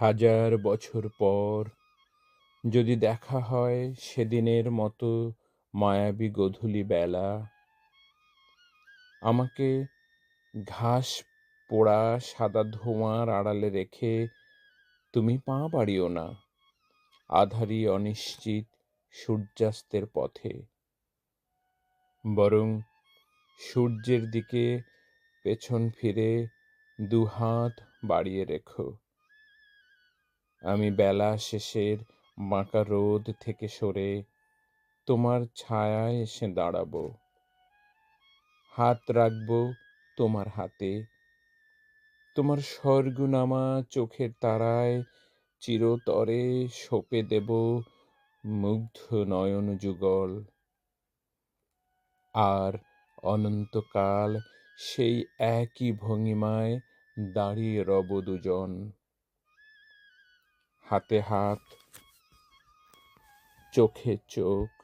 হাজার বছর পর যদি দেখা হয় সেদিনের মতো মায়াবী গোধূলি বেলা, আমাকে ঘাস পোড়া সাদা ধোঁয়ার আড়ালে রেখে তুমি পা বাড়িও না, আধারি অনিশ্চিত সূর্যাস্তের পথে। বরং সূর্যের দিকে পেছন ফিরে দুহাত বাড়িয়ে রেখো। আমি বেলা শেষের বাঁকা রোদ থেকে সরে তোমার ছায়ায় এসে দাঁড়াব। হাত রাখব তোমার হাতে। তোমার স্বর্গনামা চোখের তারায় চিরতরে সঁপে দেব মুগ্ধ নয়ন যুগল। আর অনন্তকাল সেই একই ভঙ্গিমায় দাঁড়িয়ে রব দুজন। হাতে হাত চোখে চোখ